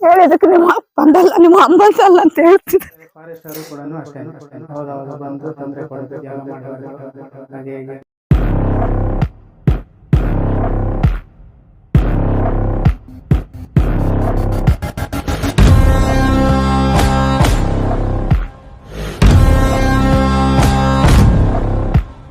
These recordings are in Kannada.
ಹೇಳಿದಕ್ಕೆ ನಿಮ್ಮ ಅಪ್ಪಂದಲ್ಲ ನಿಮ್ಮ ಅಮ್ಮಂದಲ್ಲ ಅಂತ ಹೇಳ್ತಿದ್ರು ಫಾರೆಸ್ಟರು ಕೂಡ ಅಷ್ಟೇ ಹೌದೌದು, ಬಂದು ತೊಂದರೆ ಕೊಡಬೇಕು ಹಾಗೆ.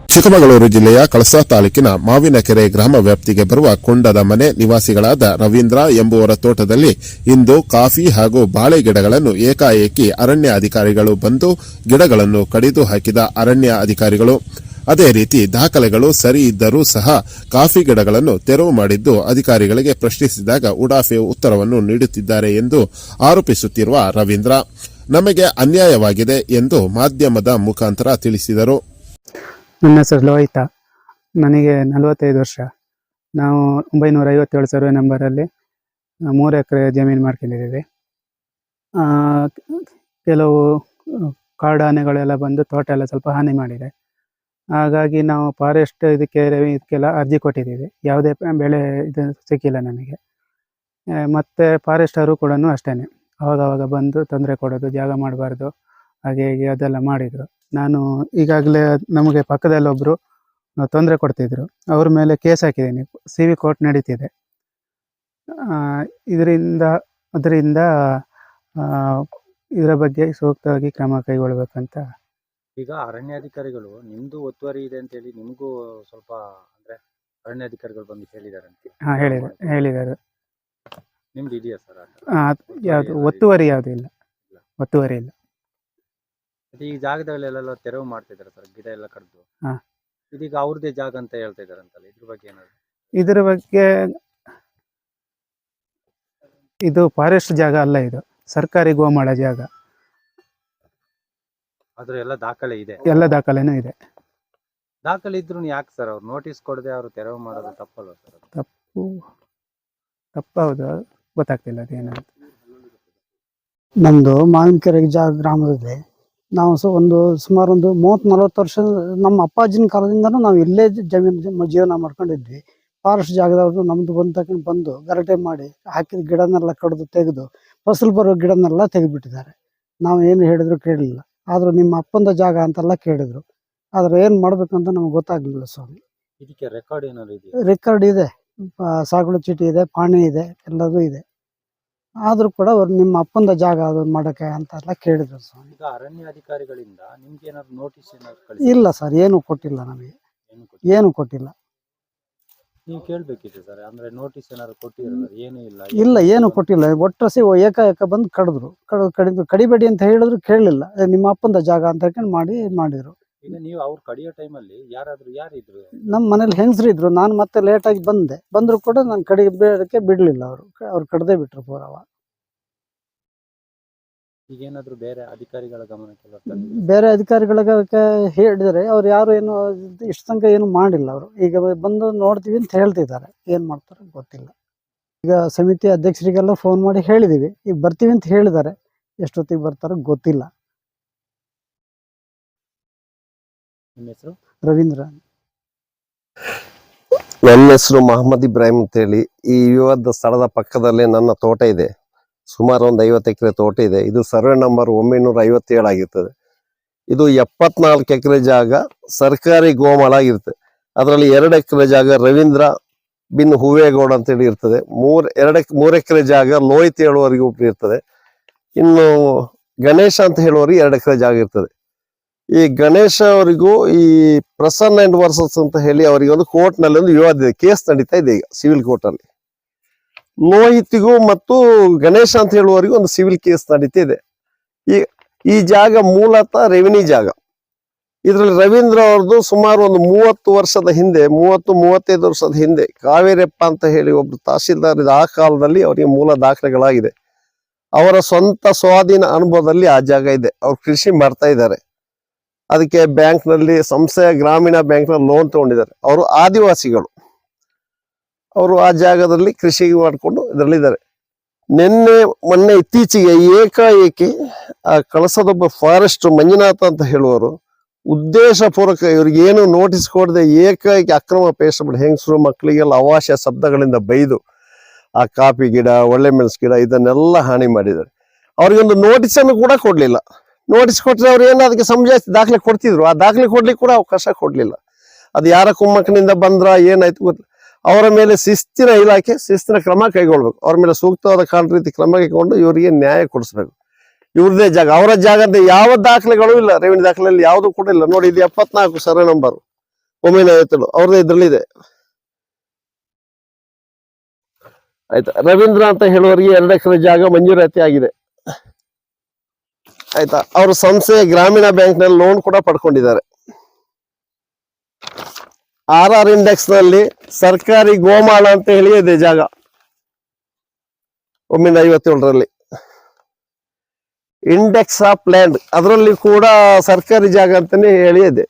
ಚಿಕ್ಕಮಗಳೂರು ಜಿಲ್ಲೆಯ ಕಳಸಾ ತಾಲೂಕಿನ ಮಾವಿನಕೆರೆ ಗ್ರಾಮ ವ್ಯಾಪ್ತಿಗೆ ಬರುವ ಕೊಂಡದ ಮನೆ ನಿವಾಸಿಗಳಾದ ರವೀಂದ್ರ ಎಂಬುವರ ತೋಟದಲ್ಲಿ ಇಂದು ಕಾಫಿ ಹಾಗೂ ಬಾಳೆ ಗಿಡಗಳನ್ನು ಏಕಾಏಕಿ ಅರಣ್ಯ ಅಧಿಕಾರಿಗಳು ಬಂದು ಗಿಡಗಳನ್ನು ಕಡಿದು ಹಾಕಿದ ಅರಣ್ಯ ಅಧಿಕಾರಿಗಳು. ಅದೇ ರೀತಿ ದಾಖಲೆಗಳು ಸರಿ ಇದ್ದರೂ ಸಹ ಕಾಫಿ ಗಿಡಗಳನ್ನು ತೆರವು ಮಾಡಿದ್ದು ಅಧಿಕಾರಿಗಳಿಗೆ ಪ್ರಶ್ನಿಸಿದಾಗ ಉಡಾಫೆ ಉತ್ತರವನ್ನು ನೀಡುತ್ತಿದ್ದಾರೆ ಎಂದು ಆರೋಪಿಸುತ್ತಿರುವ ರವೀಂದ್ರ. ನಮಗೆ ಅನ್ಯಾಯವಾಗಿದೆ ಎಂದು ಮಾಧ್ಯಮದ ಮುಖಾಂತರ ತಿಳಿಸಿದರು. ನನ್ನ ಹೆಸರು ಲೋಹಿತ. ನನಗೆ ನಲವತ್ತೈದು ವರ್ಷ. ನಾವು ಒಂಬೈನೂರ ಐವತ್ತೇಳು ಸರ್ವೆ ನಂಬರಲ್ಲಿ ಮೂರು ಎಕರೆ ಜಮೀನು ಮಾಡ್ಕೊಂಡಿದ್ದೀವಿ. ಕೆಲವು ಕಾಡಾನೆಗಳೆಲ್ಲ ಬಂದು ತೋಟ ಎಲ್ಲ ಸ್ವಲ್ಪ ಹಾನಿ ಮಾಡಿದೆ. ಹಾಗಾಗಿ ನಾವು ಫಾರೆಸ್ಟ್ ಇದಕ್ಕೆ, ಇದಕ್ಕೆಲ್ಲ ಅರ್ಜಿ ಕೊಟ್ಟಿದ್ದೀವಿ. ಯಾವುದೇ ಬೆಳೆ ಇದು ಸಿಕ್ಕಿಲ್ಲ ನಮಗೆ. ಮತ್ತು ಮತ್ತೆ ಫಾರೆಸ್ಟರು ಕೂಡ ಅಷ್ಟೇ ಅವಾಗವಾಗ ಬಂದು ತೊಂದರೆ ಕೊಡೋದು, ಜಾಗ ಮಾಡಬಾರ್ದು, ಹಾಗೆ ಹೀಗೆ ಅದೆಲ್ಲ ಮಾಡಿದರು. ನಾನು ಈಗಾಗಲೇ ನಮಗೆ ಪಕ್ಕದಲ್ಲಿ ಒಬ್ಬರು ತೊಂದರೆ ಕೊಡ್ತಿದ್ರು. ಅವ್ರ ಮೇಲೆ ಕೇಸ್ ಹಾಕಿದ್ದೀನಿ. ಸಿ ವಿ ಕೋರ್ಟ್ ನಡೀತಿದೆ. ಇದರಿಂದ ಅದರಿಂದ ಇದರ ಬಗ್ಗೆ ಸೂಕ್ತವಾಗಿ ಕ್ರಮ ಕೈಗೊಳ್ಬೇಕಂತ. ಈಗ ಅರಣ್ಯಾಧಿಕಾರಿಗಳು ನಿಮ್ದು ಒತ್ತುವರಿ ಇದೆ ಅಂತ ಹೇಳಿ ನಿಮಗೂ ಸ್ವಲ್ಪ ಅಂದ್ರೆ ಅರಣ್ಯಾಧಿಕಾರಿಗಳು ಬಂದು ಹೇಳಿದಾರಂತೆ. ಹಾಂ ಹೇಳಿದ್ದಾರೆ ಹೇಳಿದ್ದಾರೆ ನಿಮ್ದು ಇದೆಯಾ ಸರ್? ಯಾವುದು ಒತ್ತುವರಿ ಯಾವುದು ಇಲ್ಲ. ಒತ್ತುವರಿ ಇಲ್ಲ. ಮತ್ತೆ ಈ ಜಾಗದಲ್ಲೆಲ್ಲ ತೆರವು ಮಾಡ್ತಿದ್ದಾರೆ ಸರ್ ಗಿಡ ಎಲ್ಲ ಕಡ್ದು. ಹಾ. ಇದೀಗ ಅವ್ರದೇ ಜಾಗ ಅಂತ ಹೇಳ್ತಾ ಇದಾರಂತಲ್ಲ ಇದ್ರ ಬಗ್ಗೆ ಏನಾದ್ರು? ಇದರ ಬಗ್ಗೆ ಇದು ಫಾರೆಸ್ಟ್ ಜಾಗ ಅಲ್ಲ ಇದು ಸರ್ಕಾರಿ ಗೋಮಾಳ ಜಾಗ. ಅದ್ರ ಎಲ್ಲ ದಾಖಲೆ ಇದೆ. ಎಲ್ಲ ದಾಖಲೆನೂ ಇದೆ. ದಾಖಲೆ ಇದ್ರು ಯಾಕೆ ಸರ್ ಅವ್ರು ನೋಟಿಸ್ ಕೊಡದೆ ಅವ್ರು ತೆರವು ಮಾಡೋದು ತಪ್ಪಲ್ಲ ಸರ್? ತಪ್ಪು. ತಪ್ಪದು ಗೊತ್ತಾಗ್ತಿಲ್ಲ ಅದೇನಂತ. ನಮ್ಮದು ಮಾವಿನಕೆರೆ ಜಾಗ ಗ್ರಾಮದಿದೆ ನಾವು ಸೊ ಒಂದು ಸುಮಾರು ಒಂದು ಮೂವತ್ತು ನಲವತ್ತು ವರ್ಷ ನಮ್ಮ ಅಪ್ಪಾಜಿನ ಕಾಲದಿಂದನೂ ನಾವು ಇಲ್ಲೇ ಜಮೀನು ಜೀವನ ಮಾಡ್ಕೊಂಡಿದ್ವಿ. ಫಾರೆಸ್ಟ್ ಜಾಗದವ್ರು ನಮ್ದು ಬಂದ ತಗೊಂಡು ಬಂದು ಗರಟೆ ಮಾಡಿ ಹಾಕಿದ ಗಿಡನೆಲ್ಲ ಕಡಿದು ತೆಗೆದು ಫಸಲು ಬರೋ ಗಿಡನೆಲ್ಲ ತೆಗೆದ್ಬಿಟ್ಟಿದ್ದಾರೆ. ನಾವು ಏನು ಹೇಳಿದ್ರು ಕೇಳಲಿಲ್ಲ ಆದರೂ ನಿಮ್ಮ ಅಪ್ಪಂದ ಜಾಗ ಅಂತೆಲ್ಲ ಕೇಳಿದ್ರು. ಆದ್ರೆ ಏನು ಮಾಡಬೇಕಂತ ನಮ್ಗೆ ಗೊತ್ತಾಗ್ಲಿಲ್ಲ ಸ್ವಾಮಿ. ಇದಕ್ಕೆ ರೆಕಾರ್ಡ್ ಏನಾದ್ರು ರೆಕಾರ್ಡ್ ಇದೆ. ಸಾಗುಳು ಚೀಟಿ ಇದೆ ಪಾಣಿ ಇದೆ ಎಲ್ಲದೂ ಇದೆ. ಆದರೂ ಕೂಡ ಅವ್ರು ನಿಮ್ಮ ಅಪ್ಪಂದ ಜಾಗ ಅದು ಮಾಡಕ್ಕೆ ಅಂತೆಲ್ಲ ಕೇಳಿದ್ರು ಸ್ವಾಮಿ. ಈಗ ಅರಣ್ಯ ಅಧಿಕಾರಿಗಳಿಂದ ನಿಮ್ಗೆ ಏನಾದ್ರು ನೋಟಿಸ್ ಏನಾದ್ರು ಕಳಿಸಿ ಇಲ್ಲ ಸರ್ ಏನು ಕೊಟ್ಟಿಲ್ಲ ನಮಗೆ. ಏನು ಕೊಟ್ಟಿಲ್ಲ? ನೀವು ಕೇಳ್ಬೇಕಿತ್ತು ಸರ್ ಅಂದ್ರೆ ನೋಟಿಸ್ ಏನಾದ್ರು ಕೊಟ್ಟಿರಲ್ಲ ಏನು ಇಲ್ಲ ಇಲ್ಲ ಏನು ಕೊಟ್ಟಿಲ್ಲ. ಒಟ್ಟರಸಿ ಏಕಾಏಕ ಬಂದು ಕಡಿದ್ರು. ಕಡ್ ಕಡಿದು ಕಡಿಬೇಡಿ ಅಂತ ಹೇಳಿದ್ರು ಕೇಳಲಿಲ್ಲ. ನಿಮ್ಮ ಅಪ್ಪಂದ ಜಾಗ ಅಂತ ಹೇಳ್ಕೊಂಡು ಮಾಡಿ ಮಾಡಿದ್ರು. ಈಗ ನೀವು ಅವ್ರು ಕಡಿಯೋ ಟೈಮಲ್ಲಿ ಯಾರಾದ್ರೂ ಯಾರಿದ್ರು? ನಮ್ಮ ಮನೇಲಿ ಹೆಂಗಸ್ರು ಇದ್ರು ನಾನು ಮತ್ತೆ ಲೇಟಾಗಿ ಬಂದೆ. ಬಂದ್ರು ಕೂಡ ನಾನು ಕಡೆ ಬೇಡಕ್ಕೆ ಬಿಡಲಿಲ್ಲ ಅವರು. ಅವ್ರು ಕಡ್ದೇ ಬಿಟ್ರು ಪೂರವ ಈಗ ಏನಾದ್ರು ಬೇರೆ ಅಧಿಕಾರಿಗಳ ಗಮನಕ್ಕೆ ತಂದಿದ್ದೀರಾ? ಬೇರೆ ಅಧಿಕಾರಿಗಳಿಗೆ ಹೇಳಿದರೆ ಅವ್ರು ಯಾರು ಏನು ಇಷ್ಟು ತನಕ ಏನು ಮಾಡಿಲ್ಲ ಅವರು. ಈಗ ಬಂದು ನೋಡ್ತೀವಿ ಅಂತ ಹೇಳ್ತಿದ್ದಾರೆ. ಏನು ಮಾಡ್ತಾರೋ ಗೊತ್ತಿಲ್ಲ. ಈಗ ಸಮಿತಿ ಅಧ್ಯಕ್ಷರಿಗೆಲ್ಲ ಫೋನ್ ಮಾಡಿ ಹೇಳಿದ್ದೀವಿ. ಈಗ ಬರ್ತೀವಿ ಅಂತ ಹೇಳಿದ್ದಾರೆ. ಎಷ್ಟೊತ್ತಿಗೆ ಬರ್ತಾರೋ ಗೊತ್ತಿಲ್ಲ. ನಿಮ್ಮ ಹೆಸರು? ರವೀಂದ್ರ. ನನ್ನ ಹೆಸರು ಮಹಮ್ಮದ್ ಇಬ್ರಾಹಿಂ ಅಂತೇಳಿ. ಈ ವಿವಾದ ಸ್ಥಳದ ಪಕ್ಕದಲ್ಲೇ ನನ್ನ ತೋಟ ಇದೆ. ಸುಮಾರು ಒಂದು ಐವತ್ತು ಎಕರೆ ತೋಟ ಇದೆ. ಇದು ಸರ್ವೆ ನಂಬರ್ ಒಂಬೈನೂರ ಐವತ್ತೇಳು ಆಗಿರ್ತದೆ. ಇದು ಎಪ್ಪತ್ನಾಲ್ಕು ಎಕರೆ ಜಾಗ ಸರ್ಕಾರಿ ಗೋಮಾಳ ಆಗಿರುತ್ತೆ ಅದರಲ್ಲಿ ಎರಡು ಎಕರೆ ಜಾಗ ರವೀಂದ್ರ ಬಿನ್ ಹೂವೇಗೌಡ ಅಂತೇಳಿ ಇರ್ತದೆ. ಮೂರ್ ಎರಡು ಮೂರು ಎಕರೆ ಜಾಗ ಲೋಹಿತ್ ಹೇಳುವವರಿಗೆ ಇರ್ತದೆ. ಇನ್ನು ಗಣೇಶ ಅಂತ ಹೇಳುವವರಿಗೆ ಎರಡು ಎಕರೆ ಜಾಗ ಇರ್ತದೆ. ಈ ಗಣೇಶ ಅವರಿಗೂ ಈ ಪ್ರಸನ್ನ ಅಂಡ್ ವರ್ಸಸ್ ಅಂತ ಹೇಳಿ ಅವರಿಗೆ ಒಂದು ಕೋರ್ಟ್ನಲ್ಲಿ ಒಂದು ವಿವಾದ ಇದೆ. ಕೇಸ್ ನಡೀತಾ ಇದೆ ಈಗ ಸಿವಿಲ್ ಕೋರ್ಟ್ ಅಲ್ಲಿ ಮತ್ತು ಗಣೇಶ ಅಂತ ಹೇಳುವವರಿಗೂ ಒಂದು ಸಿವಿಲ್ ಕೇಸ್ ನಡೀತಾ ಇದೆ. ಈ ಈ ಜಾಗ ಮೂಲತಃ ರೆವಿನ್ಯೂ ಜಾಗ. ಇದರಲ್ಲಿ ರವೀಂದ್ರ ಅವ್ರದ್ದು ಸುಮಾರು ಒಂದು ಮೂವತ್ತು ವರ್ಷದ ಹಿಂದೆ, ಮೂವತ್ತು, ಮೂವತ್ತೈದು ವರ್ಷದ ಹಿಂದೆ ಕಾವೇರಿಯಪ್ಪ ಅಂತ ಹೇಳಿ ಒಬ್ರು ತಹಸೀಲ್ದಾರ ಆ ಕಾಲದಲ್ಲಿ ಅವರಿಗೆ ಮೂಲ ದಾಖಲೆಗಳಾಗಿದೆ. ಅವರ ಸ್ವಂತ ಸ್ವಾಧೀನ ಅನುಭವದಲ್ಲಿ ಆ ಜಾಗ ಇದೆ. ಅವ್ರು ಕೃಷಿ ಮಾಡ್ತಾ ಇದ್ದಾರೆ. ಅದಕ್ಕೆ ಬ್ಯಾಂಕ್ನಲ್ಲಿ ನಲ್ಲಿ ಸಂಸ್ಥೆಯ ಗ್ರಾಮೀಣ ಬ್ಯಾಂಕ್ನಲ್ಲಿ ಲೋನ್ ತಗೊಂಡಿದ್ದಾರೆ. ಅವರು ಆದಿವಾಸಿಗಳು. ಅವರು ಆ ಜಾಗದಲ್ಲಿ ಕೃಷಿ ಮಾಡಿಕೊಂಡು ಇದರಲ್ಲಿದ್ದಾರೆ. ನಿನ್ನೆ, ಮೊನ್ನೆ ಇತ್ತೀಚೆಗೆ ಏಕಾಏಕಿ ಆ ಕಳಸದೊಬ್ಬ ಫಾರೆಸ್ಟ್ ಮಂಜುನಾಥ ಅಂತ ಹೇಳುವರು ಉದ್ದೇಶಪೂರ್ವಕ ಇವ್ರಿಗೆ ಏನು ನೋಟಿಸ್ ಕೊಡದೆ ಏಕಾಏಕಿ ಅಕ್ರಮ ಮಾಡಿ ಹೆಂಗಸರು ಮಕ್ಕಳಿಗೆಲ್ಲ ಅವಾಶ್ಯ ಶಬ್ದಗಳಿಂದ ಬೈದು ಆ ಕಾಫಿ ಗಿಡ, ಒಳ್ಳೆ ಮೆಣಸು ಗಿಡ ಇದನ್ನೆಲ್ಲ ಹಾನಿ ಮಾಡಿದ್ದಾರೆ. ಅವ್ರಿಗೊಂದು ನೋಟಿಸ್ ಅನ್ನು ಕೂಡ ಕೊಡ್ಲಿಲ್ಲ. ನೋಟಿಸ್ ಕೊಟ್ಟರೆ ಅವ್ರು ಏನು ಅದಕ್ಕೆ ಸಮಜಾಯಿಸಿ ದಾಖಲೆ ಕೊಡ್ತಿದ್ರು. ಆ ದಾಖಲೆ ಕೊಡ್ಲಿಕ್ಕೆ ಕೂಡ ಅವಕಾಶ ಕೊಡ್ಲಿಲ್ಲ. ಅದು ಯಾರ ಕುಮ್ಮಕ್ಕನಿಂದ ಬಂದ್ರ, ಏನಾಯ್ತು ಗೊತ್ತಿಲ್ಲ ಅವರ ಮೇಲೆ ಶಿಸ್ತಿನ ಇಲಾಖೆ ಶಿಸ್ತಿನ ಕ್ರಮ ಕೈಗೊಳ್ಬೇಕು. ಅವ್ರ ಮೇಲೆ ಸೂಕ್ತವಾದ ಕಾರಣ ರೀತಿ ಕ್ರಮ ಕೈಗೊಂಡು ಇವರಿಗೆ ನ್ಯಾಯ ಕೊಡಿಸ್ಬೇಕು. ಇವ್ರದೇ ಜಾಗ, ಅವರ ಜಾಗದ ಯಾವ ದಾಖಲೆಗಳು ಇಲ್ಲ. ರೆವಿನ್ಯೂ ದಾಖಲೆಯಲ್ಲಿ ಯಾವುದು ಕೂಡ ಇಲ್ಲ. ನೋಡಿ, ಇದು ಎಪ್ಪತ್ನಾಲ್ಕು ಸರ್ವೆ ನಂಬರ್ ಒಂಬೈನೂರ ಅವ್ರದ್ದು ಇದ್ರಲ್ಲಿದೆ ಆಯ್ತಾ? ರವೀಂದ್ರ ಅಂತ ಹೇಳುವವರಿಗೆ ಎರಡು ಎಕರೆ ಜಾಗ ಮಂಜೂರಾತಿ ಆಗಿದೆ. ಆಯ್ತಾ? ಅವರು ಸಂಸ್ಥೆ ಗ್ರಾಮೀಣ ಬ್ಯಾಂಕ್ನಲ್ಲಿ ಲೋನ್ ಕೂಡ ಪಡ್ಕೊಂಡಿದ್ದಾರೆ. ಆರ್ ಆರ್ ಇಂಡೆಕ್ಸ್ನಲ್ಲಿ ಸರ್ಕಾರಿ ಗೋಮಾಳ ಅಂತ ಹೇಳಿ ಇದೆ ಜಾಗ. ಒಮ್ಮಿಂದ ಐವತ್ತೇಳರಲ್ಲಿ. ಇಂಡೆಕ್ಸ್ ಆಫ್ ಲ್ಯಾಂಡ್ ಅದರಲ್ಲಿ ಕೂಡ ಸರ್ಕಾರಿ ಜಾಗ ಅಂತಾನೆ ಹೇಳಿ ಇದೆ.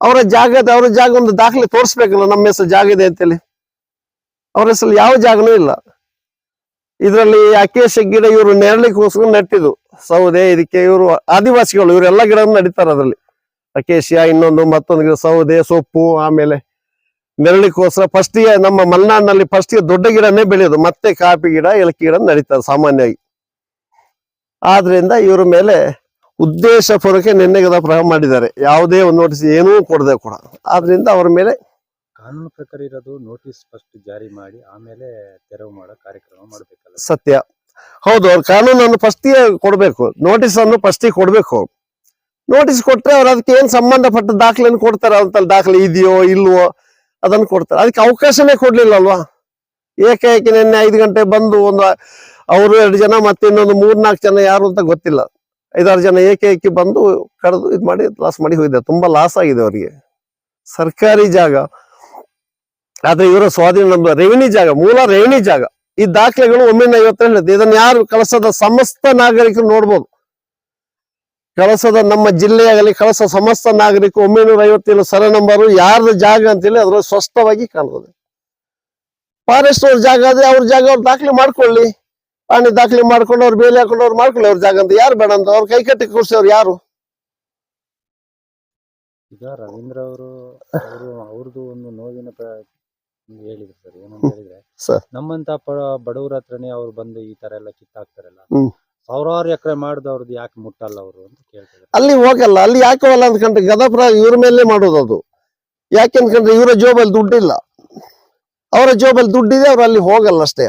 ಅವರ ಜಾಗದ, ಅವರ ಜಾಗ ಒಂದು ದಾಖಲೆ ತೋರಿಸ್ಬೇಕಲ್ಲ, ನಮ್ಮ ಹೆಸರು ಜಾಗ ಇದೆ ಅಂತೇಳಿ. ಅವ್ರ ಹೆಸರು ಯಾವ ಜಾಗನೂ ಇಲ್ಲ. ಇದರಲ್ಲಿ ಅಕೇಶ ಗಿಡ ಇವರು ನೆರಳಿಗೋಸ್ಕರ ನೆಟ್ಟಿದ್ದು. ಸೌದೆ, ಇದಕ್ಕೆ ಇವರು ಆದಿವಾಸಿಗಳು ಇವರೆಲ್ಲ ಗಿಡ ನಡೀತಾರೆ ಅದರಲ್ಲಿ. ಅಕೇಶಿಯ ಇನ್ನೊಂದು ಮತ್ತೊಂದು ಗಿಡ, ಸೌದೆ, ಸೊಪ್ಪು, ಆಮೇಲೆ ನೆರಳಿಗೋಸ್ಕರ ಫಸ್ಟಿಗೆ ನಮ್ಮ ಮಲೆನಾಡಿನಲ್ಲಿ ಫಸ್ಟಿಗೆ ದೊಡ್ಡ ಗಿಡನೇ ಬೆಳೆಯೋದು. ಮತ್ತೆ ಕಾಫಿ ಗಿಡ, ಏಲಕ್ಕಿ ಗಿಡ ನಡೀತಾರೆ ಸಾಮಾನ್ಯವಾಗಿ. ಆದ್ರಿಂದ ಇವ್ರ ಮೇಲೆ ಉದ್ದೇಶಪೂರ್ವಕ ನಿನ್ನೆಗದ ಪ್ರಯೋಗ ಮಾಡಿದ್ದಾರೆ. ಯಾವುದೇ ಒಂದು ನೋಟಿಸ್ ಏನೂ ಕೊಡದೆ ಕೂಡ. ಆದ್ರಿಂದ ಅವ್ರ ಮೇಲೆ ಕಾನೂನು ಪ್ರಕಾರ ಇರೋದು ನೋಟಿಸ್ ಫಸ್ಟ್ ಜಾರಿ ಮಾಡಿ, ಆಮೇಲೆ ತೆರವು ಮಾಡೋ ಕಾರ್ಯಕ್ರಮ ಮಾಡಬೇಕಲ್ಲ ಸತ್ಯ. ಹೌದು, ಅವ್ರ ಕಾನೂನನ್ನು ಫಸ್ಟಿಗೆ ಕೊಡಬೇಕು. ನೋಟಿಸ್ ಅನ್ನು ಫಸ್ಟಿಗೆ ಕೊಡಬೇಕು. ನೋಟಿಸ್ ಕೊಟ್ಟರೆ ಅವ್ರು ಅದಕ್ಕೆ ಏನು ಸಂಬಂಧಪಟ್ಟ ದಾಖಲೆಯನ್ನು ಕೊಡ್ತಾರೆ ಅಂತ ದಾಖಲೆ ಇದೆಯೋ ಇಲ್ವೋ ಅದನ್ನು ಕೊಡ್ತಾರೆ. ಅದಕ್ಕೆ ಅವಕಾಶನೇ ಕೊಡ್ಲಿಲ್ಲ ಅಲ್ವಾ ಏಕಾಏಕಿ ನಿನ್ನೆ ಐದು ಗಂಟೆ ಬಂದು ಒಂದು ಅವರು ಎರಡು ಜನ ಮತ್ತೆ ಇನ್ನೊಂದು ಮೂರ್ನಾಲ್ಕು ಜನ ಯಾರು ಅಂತ ಗೊತ್ತಿಲ್ಲ. ಐದಾರು ಜನ ಏಕಾಏಕಿ ಬಂದು ಕರೆದು ಇದು ಮಾಡಿ, ಲಾಸ್ ಮಾಡಿ ಹೋಗಿದ್ದಾರೆ ತುಂಬಾ ಲಾಸ್ ಆಗಿದೆ ಅವರಿಗೆ. ಸರ್ಕಾರಿ ಜಾಗ. ಆದ್ರೆ ಇವರ ಸ್ವಾಧೀನ ನಮ್ದು ರೆವಿನ್ಯೂ ಜಾಗ, ಮೂಲ ರೆವಿನ್ಯೂ ಜಾಗ. ಈ ದಾಖಲೆಗಳು ಒಮ್ಮೆ ಐವತ್ತ ಹೇಳಿದೆ ಇದನ್ನ ಯಾರು ಕಳಸದ ಸಮಸ್ತ ನಾಗರಿಕರು ನೋಡ್ಬೋದು. ಕಳಸದ ನಮ್ಮ ಜಿಲ್ಲೆಯಾಗಲಿ, ಕಳಸ ಸಮಸ್ತ ನಾಗರಿಕ ಒಂಬೈನೂರ ಐವತ್ತೇಳು ಸರ ನಂಬರು, ಯಾರ್ದು ಜಾಗ ಅಂತೇಳಿ ಅದ್ರ ಸ್ಪಷ್ಟವಾಗಿ ಕಾಣ್ತದೆ ಫಾರೆಸ್ಟ್ ಅವ್ರ ಜಾಗ ಆದ್ರೆ ಅವ್ರ ಜಾಗ ಅವ್ರು ದಾಖಲೆ ಮಾಡ್ಕೊಳ್ಳಿ. ಪ್ರಾಣಿ ದಾಖಲೆ ಮಾಡ್ಕೊಂಡು ಅವ್ರು ಬೇಲಿ ಹಾಕೊಂಡು ಅವ್ರು ಮಾಡ್ಕೊಳ್ಳಿ ಅವ್ರ ಜಾಗ ಅಂತ. ಯಾರು ಬೇಡ ಅಂತ? ಅವ್ರ ಕೈ ಕಟ್ಟಿ ಕೂರ್ಸೋರು ಯಾರು? ಈಗ ರವೀಂದ್ರ ಅವರು ಅವರು ಅವ್ರದ್ದು ಒಂದು ನೋವಿನ ಹೇಳಿದ್ರು ಸರ್ ಏನಂತ ಹೇಳಿದ್ರೆ. ನಮ್ಮಂತ ಬಡವ್ರ ಹತ್ರನೇ ಅವ್ರು ಬಂದು ಈ ತರ ಎಲ್ಲ ಕಿತ್ತಾಕ್ತಾರಲ್ಲ ಹ್ಮ್. ಸಾವಿರಾರು ಎಕರೆ ಮಾಡಿದವ್ರದ್ದು ಯಾಕೆ ಮುಟ್ಟಲ್ಲ ಅವರು ಅಂತ ಕೇಳ್ತಾರೆ ಅಲ್ಲಿ ಹೋಗಲ್ಲ ಅಲ್ಲಿ ಯಾಕೆ ಹೋಗಲ್ಲ ಅಂದ್ಕೊಂಡ್ರೆ ಗದಪುರ ಇವ್ರ ಮೇಲೆ ಮಾಡೋದು ಅದು. ಯಾಕೆ ಅಂದ್ಕೊಂಡ್ರೆ ಇವರ ಜೋಬಲ್ಲಿ ದುಡ್ಡಿಲ್ಲ. ಅವರ ಜೋಬಲ್ಲಿ ದುಡ್ಡಿದೆ ಅವ್ರು ಅಲ್ಲಿ ಹೋಗಲ್ಲ ಅಷ್ಟೇ.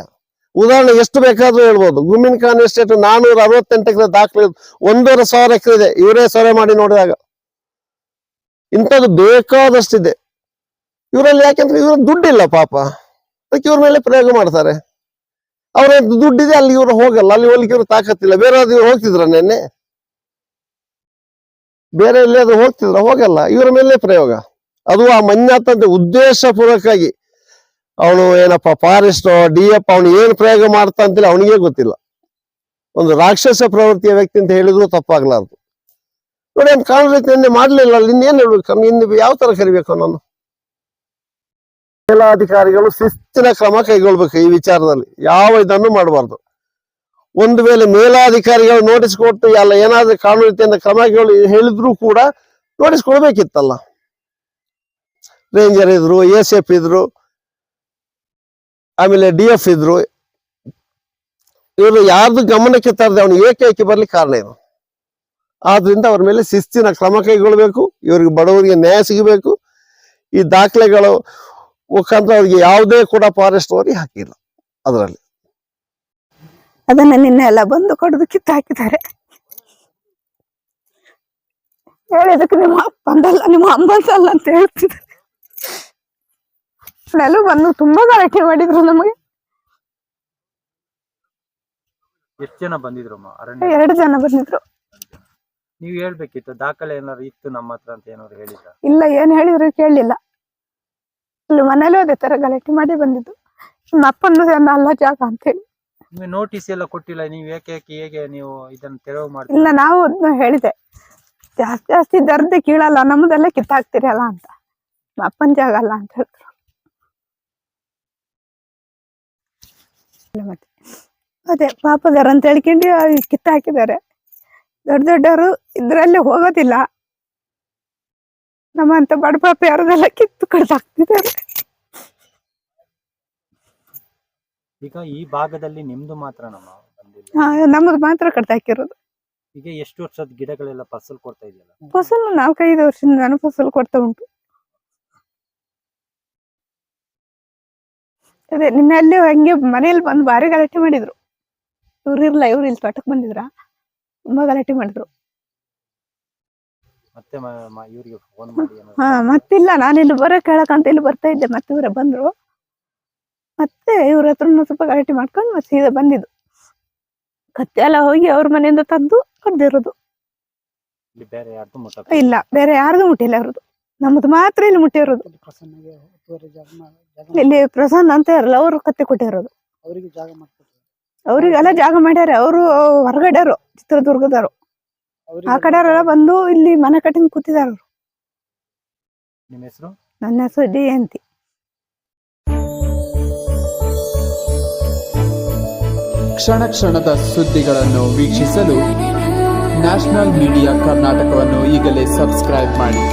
ಉದಾಹರಣೆ ಎಷ್ಟು ಬೇಕಾದ್ರೂ ಹೇಳ್ಬೋದು. ಗುಮ್ಮಿನ ಖಾನ್ ಎಸ್ಟೇಟ್ ನಾನೂರ ಅರವತ್ತೆಂಟು ಎಕರೆ ದಾಖಲೆ ಇದೆ. ಒಂದೂವರೆ ಸಾವಿರ ಎಕರೆ ಇದೆ. ಇವರೇ ಸೊರೆ ಮಾಡಿ ನೋಡಿದಾಗ ಇಂಥದ್ದು ಬೇಕಾದಷ್ಟಿದೆ. ಇವರಲ್ಲಿ ಯಾಕೆಂದ್ರೆ ಇವ್ರ ದುಡ್ಡಿಲ್ಲ ಪಾಪ. ಅದಕ್ಕೆ ಇವ್ರ ಮೇಲೆ ಪ್ರಯೋಗ ಮಾಡ್ತಾರೆ. ಅವರ ದುಡ್ಡಿದೆ, ಅಲ್ಲಿ ಇವ್ರು ಹೋಗಲ್ಲ. ಅಲ್ಲಿ ಹೋಗ್ಲಿಕ್ಕೆ ಇವ್ರು ತಾಕತ್ತಿಲ್ಲ. ಬೇರೆ ಇವ್ರು ಹೋಗ್ತಿದ್ರ ನೆನ್ನೆ? ಬೇರೆ ಎಲ್ಲಿಯಾದ್ರೂ ಹೋಗ್ತಿದ್ರ? ಹೋಗಲ್ಲ. ಇವರ ಮೇಲೆ ಪ್ರಯೋಗ. ಅದು ಆ ಮನ್ಯಾತಂತ ಉದ್ದೇಶಪೂರ್ವಕವಾಗಿ ಅವನು ಏನಪ್ಪ, ಫಾರೆಸ್ಟ್ ಡಿ ಎಫ್ ಅವನು ಏನ್ ಪ್ರಯೋಗ ಮಾಡ್ತಾ ಅಂತೇಳಿ ಅವನಿಗೆ ಗೊತ್ತಿಲ್ಲ. ಒಂದು ರಾಕ್ಷಸ ಪ್ರವೃತ್ತಿಯ ವ್ಯಕ್ತಿ ಅಂತ ಹೇಳಿದ್ರು ತಪ್ಪಾಗ್ಲಾರ್ದು. ನೋಡಿ, ಅವ್ನು ಕಾಣೋ ರೀತಿ ನಿನ್ನೆ ಮಾಡ್ಲಿಲ್ಲ. ಅಲ್ಲಿ ಇನ್ನೇನ್ ಹೇಳ್ಬೇಕು? ಇನ್ನು ಯಾವ ತರ ಕರಿಬೇಕು ನಾನು ಮೇಲಾಧಿಕಾರಿಗಳು ಶಿಸ್ತಿನ ಕ್ರಮ ಕೈಗೊಳ್ಬೇಕು ಈ ವಿಚಾರದಲ್ಲಿ. ಯಾವ ಇದನ್ನು ಮಾಡಬಾರ್ದು. ಒಂದು ವೇಳೆ ಮೇಲಾಧಿಕಾರಿಗಳು ನೋಟಿಸ್ ಕೊಟ್ಟು ಎಲ್ಲ ಏನಾದ್ರೂ ಕಾನೂನು ರೀತಿಯಿಂದ ಕ್ರಮ ಕೈಗೊಳ್ಳಿ ಹೇಳಿದ್ರು ಕೂಡ ನೋಟಿಸ್ ಕೊಡ್ಬೇಕಿತ್ತಲ್ಲ. ರೇಂಜರ್ ಇದ್ರು ಎಸ್ ಎಫ್ ಇದ್ರು, ಆಮೇಲೆ ಡಿ ಎಫ್ ಇದ್ರು. ಇವರು ಯಾರ್ದು ಗಮನಕ್ಕೆ ತರದೆ ಅವನು ಏಕೈಕಿ ಬರ್ಲಿಕ್ಕೆ ಕಾರಣ ಇದು. ಆದ್ರಿಂದ ಅವ್ರ ಮೇಲೆ ಶಿಸ್ತಿನ ಕ್ರಮ ಕೈಗೊಳ್ಬೇಕು. ಇವರಿಗೆ ಬಡವರಿಗೆ ನ್ಯಾಯ ಸಿಗಬೇಕು. ಈ ದಾಖಲೆಗಳು ಮುಖಾಂತರ ಅವ್ರಿಗೆ ಯಾವುದೇ ಕೂಡ ಫಾರೆಸ್ಟ್ ಓರಿ ಹಾಕಿಲ್ಲ ಅದರಲ್ಲಿ. ಅದನ್ನ ನಿನ್ನೆ ಎಲ್ಲ ಬಂದು ಕೊಡದು ಕಿತ್ತು ಹಾಕಿದ್ದಾರೆ. ಹೇಳಿದಕ್ಕೆ ನಿಮ್ಮ ಅಪ್ಪಂದಲ್ಲ ನಿಮ್ಮ ಅಮ್ಮಂದಲ್ಲ ಅಂತ ಹೇಳ್ತಿದ್ದಾರೆ. ನೆಲ ಬಂದು ತುಂಬಾ ಗಲಾಟೆ ಮಾಡಿದ್ರು ನಮಗೆ. ಎಷ್ಟು ಜನ ಬಂದಿದ್ರು ಅರಣ್ಯ. ಎರಡು ಜನ ಬಂದಿದ್ರು. ನೀವು ಹೇಳ್ಬೇಕಿತ್ತು ದಾಖಲೆ ಏನಾದ್ರು ಇತ್ತು ನಮ್ಮ ಹತ್ರ ಅಂತ ಏನಾದ್ರು ಹೇಳಿದ್ರ? ಇಲ್ಲ ಏನ್ ಹೇಳಿದ್ರು ಕೇಳಲಿಲ್ಲ. ಅಲ್ಲಿ ಮನೇಲಿ ಅದೇ ತರ ಗಲಾಟೆ ಮಾಡಿ ಬಂದಿದ್ದು. ನಿಮ್ಮ ಅಪ್ಪನ ಅಲ್ಲ ಜಾಗ ಅಂತ ಹೇಳಿ ನೋಟಿಸ್ ಎಲ್ಲ ಕೊಟ್ಟಿಲ್ಲ ನೀವು ಯಾಕೆ ಯಾಕೆ ಹೇಗೆ ನೀವು ಇದನ್ನ ತೆರವು ಇಲ್ಲ ನಾವು ಅದ್ನ ಹೇಳಿದೆ. ಜಾಸ್ತಿ ಜಾಸ್ತಿ ದರ್ದೆ ಕೀಳಲ್ಲ ನಮ್ದೆಲ್ಲ ಕಿತ್ತಾಕ್ತಿರಲ್ಲ ಅಂತ. ನಮ್ಮ ಅಪ್ಪನ ಜಾಗ ಅಲ್ಲ ಅಂತ ಹೇಳಿದ್ರು. ಮತ್ತೆ. ಅದೇ ಪಾಪದಾರ ಅಂತ ಹೇಳ್ಕೊಂಡು ಕಿತ್ತಾಕಿದ್ದಾರೆ. ದೊಡ್ಡ ದೊಡ್ಡವರು ಇದ್ರಲ್ಲಿ ಹೋಗೋದಿಲ್ಲ. ನಮ್ಮಂತ ಬಡ ಪಾಪ ಯಾರದೆಲ್ಲ ಕಿತ್ತು ಕಡ್ದಾಕ್ತಿದ್ದಾರೆ ಈಗ ಈ ಭಾಗದಲ್ಲಿ ನಿಮ್ದು ಮಾತ್ರ ನಮ್ಮ ಬಂದಿಲ್ಲ. ನಮ್ಮದು ಮಾತ್ರ ಕಡ್ದಾಕಿರೋದು ಈಗ ಎಷ್ಟು ವರ್ಷದ ಗಿಡಗಳೆಲ್ಲ ಫಸಲ್ ಕೊಡ್ತಾ ಇದೆಯಲ್ಲ? ಫಸಲು ನಾಲ್ಕೈದು ವರ್ಷದಿಂದ ನಾನು ಫಸಲು ಕೊಡ್ತಾ ಉಂಟು. ಅದೇ ನಿನ್ನೆ ಅಲ್ಲಿ ಹಂಗೆ ಮನೆಯಲ್ಲಿ ಬಂದು ಭಾರಿ ಗಲಾಟೆ ಮಾಡಿದ್ರು. ಇವ್ರು ಇರ್ಲ ಇವ್ರು ಇಲ್ಲಿ ತೋಟಕ್ಕೆ ಬಂದಿದ್ರ? ತುಂಬಾ ಗಲಾಟೆ ಮಾಡಿದ್ರು. ಮತ್ತೆ ಇವ್ರಿಗೆ ಫೋನ್ ಮಾಡಿ ಹಾ ಮತ್ತಿಲ್ಲ ನಾನು ಇಲ್ಲಿ ಬರೋ ಅಂತ ಇಲ್ಲಿ ಬರ್ತಾ ಇದ್ದೆ ಮತ್ತೆ ಇವ್ರೆ ಬಂದ್ರು. ಮತ್ತೆ ಇವ್ರ ಹತ್ರ ಸ್ವಲ್ಪ ಗಲಾಟೆ ಮಾಡ್ಕೊಂಡು ಮತ್ತೆ ಸೀದಾ ಬಂದಿದ್ದು. ಕತ್ತೆ ಎಲ್ಲ ಹೋಗಿ ಅವ್ರ ಮನೆಯಿಂದ ತಂದು ಕಡ್ದಿರೋದು. ಇಲ್ಲಿ ಬೇರೆ ಯಾರ್ದು ಮುಟ್ಟ ಇಲ್ಲ ಬೇರೆ ಯಾರ್ದು ಮುಟ್ಟಿಲ್ಲ ಅವ್ರದ್ದು ನಮ್ಮದು ಮಾತ್ರ ಇಲ್ಲಿ ಮುಟ್ಟಿರೋದು. ಇಲ್ಲಿ ಪ್ರಸನ್ನ ಅಂತ ಇರಲ್ಲ ಅವರು ಕತ್ತೆ ಕೊಟ್ಟಿರೋದು. ಅವರಿಗೆಲ್ಲ ಜಾಗ ಅವ್ರಿಗೆಲ್ಲ ಜಾಗ ಮಾಡ್ಯಾರ ಅವರು ಹೊರಗಡೆರು ಚಿತ್ರದುರ್ಗದವರು. ಆ ಕಡೆಯವರೆಲ್ಲ ಬಂದು ಇಲ್ಲಿ ಮನೆ ಕಟ್ಟಿಂದ ಕೂತಿದಾರ ಅವ್ರು ನಿಮ್ಮ ಹೆಸರು? ನನ್ನ ಹೆಸರು ಡಿ ಅಂತಿ ಕ್ಷಣ ಕ್ಷಣದ ಸುದ್ದಿಗಳನ್ನು ವೀಕ್ಷಿಸಲು ನ್ಯಾಷನಲ್ ಮೀಡಿಯಾ ಕರ್ನಾಟಕವನ್ನು ಈಗಲೇ ಸಬ್ಸ್ಕ್ರೈಬ್ ಮಾಡಿ.